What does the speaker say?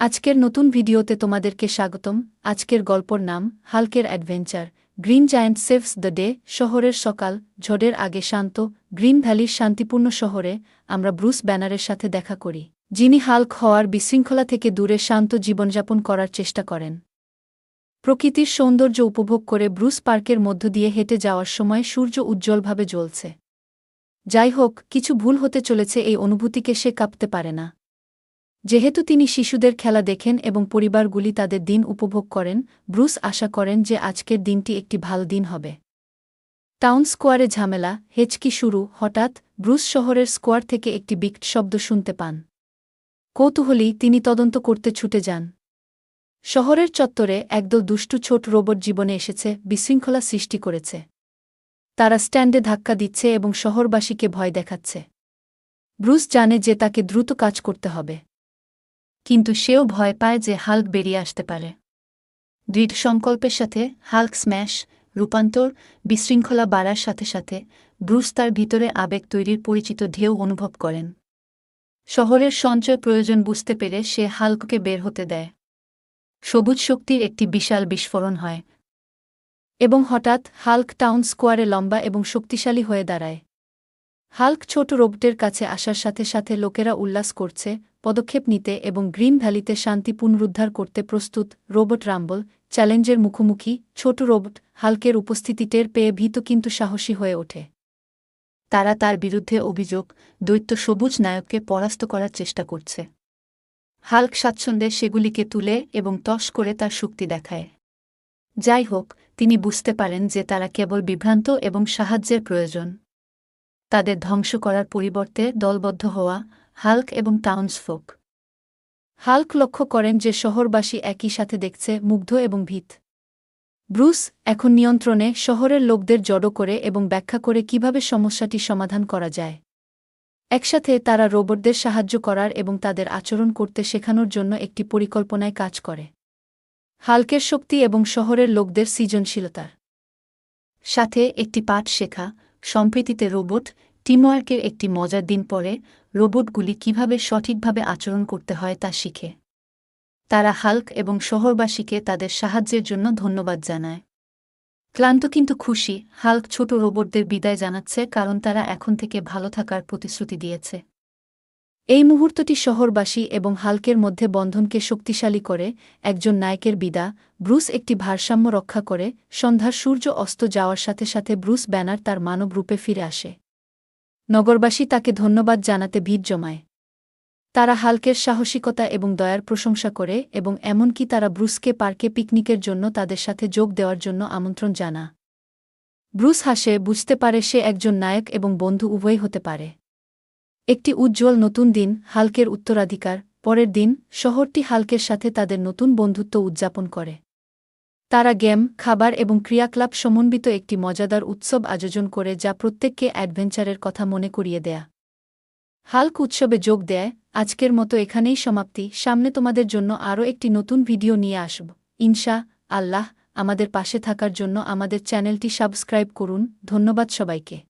আজকের নতুন ভিডিওতে তোমাদেরকে স্বাগতম। আজকের গল্পর নাম, হালকের adventure. Green giant saves the day, শহরের সকাল, ঝড়ের আগে শান্ত, গ্রিন ভ্যালির শান্তিপূর্ণ শহরে আমরা ব্রুস ব্যানারের সাথে দেখা করি, যিনি হাল্ক হওয়ার বিশৃঙ্খলা থেকে দূরে শান্ত জীবনযাপন করার চেষ্টা করেন। প্রকৃতির সৌন্দর্য উপভোগ করে ব্রুস পার্কের মধ্য দিয়ে হেঁটে যাওয়ার সময় সূর্য উজ্জ্বলভাবে জ্বলছে। যাই হোক, কিছু ভুল হতে চলেছে, এই অনুভূতিকে সে কাঁপতে পারে না। যেহেতু তিনি শিশুদের খেলা দেখেন এবং পরিবারগুলি তাদের দিন উপভোগ করেন, ব্রুস আশা করেন যে আজকের দিনটি একটি ভালো দিন হবে। টাউন স্কোয়ারে ঝামেলা, হেচকি শুরু, হঠাৎ ব্রুস শহরের স্কোয়ার থেকে একটি বিক্ট শব্দ শুনতে পান। কৌতূহলী তিনি তদন্ত করতে ছুটে যান। শহরের চত্বরে একদল দুষ্টু ছোট রোবট জীবনে এসেছে, বিশৃঙ্খলা সৃষ্টি করেছে। তারা স্ট্যান্ডে ধাক্কা দিচ্ছে এবং শহরবাসীকে ভয় দেখাচ্ছে। ব্রুস জানে যে তাকে দ্রুত কাজ করতে হবে। কিন্তু সেও ভয় পায় যে হাল্ক বেরিয়ে আসতে পারে। দৃঢ় সংকল্পের সাথে হাল্ক স্ম্যাশ, রূপান্তর, বিশৃঙ্খলা বাড়ার সাথে সাথে ব্রুস তার ভিতরে আবেগ তৈরির পরিচিত ঢেউ অনুভব করেন। শহরের সঞ্চয় প্রয়োজন বুঝতে পেরে সে হাল্ককে বের হতে দেয়। সবুজ শক্তির একটি বিশাল বিস্ফোরণ হয় এবং হঠাৎ হাল্ক টাউন স্কোয়ারে লম্বা এবং শক্তিশালী হয়ে দাঁড়ায়। হাল্ক ছোট রোবটের কাছে আসার সাথে সাথে লোকেরা উল্লাস করছে, পদক্ষেপ নিতে এবং গ্রিন ভ্যালিতে শান্তি পুনরুদ্ধার করতে প্রস্তুত রোবট রাম্বল, চ্যালেঞ্জের মুখোমুখি ছোট রোবট হাল্কের উপস্থিতি টের পেয়ে ভীত কিন্তু সাহসী হয়ে ওঠে। তারা তার বিরুদ্ধে অভিযোগ, দৈত্য সবুজ নায়ককে পরাস্ত করার চেষ্টা করছে। হাল্ক স্বাচ্ছন্দ্যে সেগুলিকে তুলে এবং তস করে তার শক্তি দেখায়। যাই হোক, তিনি বুঝতে পারেন যে তারা কেবল বিভ্রান্ত এবং সাহায্যের প্রয়োজন। তাদের ধ্বংস করার পরিবর্তে দলবদ্ধ হওয়া হাল্ক এবং টাউন্সফোক। হাল্ক লক্ষ্য করেন যে শহরবাসী একই সাথে দেখছে মুগ্ধ এবং ভীত। ব্রুস এখন নিয়ন্ত্রণে শহরের লোকদের জড়ো করে এবং ব্যাখ্যা করে কীভাবে সমস্যাটি সমাধান করা যায়। একসাথে তারা রোবটদের সাহায্য করার এবং তাদের আচরণ করতে শেখানোর জন্য একটি পরিকল্পনায় কাজ করে। হালকের শক্তি এবং শহরের লোকদের সৃজনশীলতার সাথে একটি পাঠ শেখা সম্প্রীতিতে রোবট টিমওয়ার্কের একটি মজার দিন পরে রোবটগুলি কীভাবে সঠিকভাবে আচরণ করতে হয় তা শিখে। তারা হাল্ক এবং শহরবাসীকে তাদের সাহায্যের জন্য ধন্যবাদ জানায়। ক্লান্ত কিন্তু খুশি, হাল্ক ছোট রোবটদের বিদায় জানাচ্ছে কারণ তারা এখন থেকে ভালো থাকার প্রতিশ্রুতি দিয়েছে। এই মুহূর্তটি শহরবাসী এবং হাল্কের মধ্যে বন্ধনকে শক্তিশালী করে, একজন নায়কের বিদা, ব্রুস একটি ভারসাম্য রক্ষা করে, সন্ধ্যার সূর্য অস্ত যাওয়ার সাথে সাথে ব্রুস ব্যানার তার মানব রূপে ফিরে আসে। নগরবাসী তাকে ধন্যবাদ জানাতে ভিড় জমায়। তারা হালকের সাহসিকতা এবং দয়ার প্রশংসা করে এবং এমনকি তারা ব্রুসকে পার্কে পিকনিকের জন্য তাদের সাথে যোগ দেওয়ার জন্য আমন্ত্রণ জানা ব্রুস হাসে, বুঝতে পারে সে একজন নায়ক এবং বন্ধু উভয় হতে পারে। একটি উজ্জ্বল নতুন দিন, হালকের উত্তরাধিকার, পরের দিন, শহরটি হালকের সাথে তাদের নতুন বন্ধুত্ব উদযাপন করে। তারা গেম, খাবার এবং ক্রিয়াকলাপ সমন্বিত একটি মজাদার উৎসব আয়োজন করে যা প্রত্যেককে অ্যাডভেঞ্চারের কথা মনে করিয়ে দেয়া। হাল্ক উৎসবে যোগ দেয়, আজকের মতো এখানেই সমাপ্তি, সামনে তোমাদের জন্য আরও একটি নতুন ভিডিও নিয়ে আসব। ইনশা, আল্লাহ আমাদের পাশে থাকার জন্য আমাদের চ্যানেলটি সাবস্ক্রাইব করুন, ধন্যবাদ সবাইকে।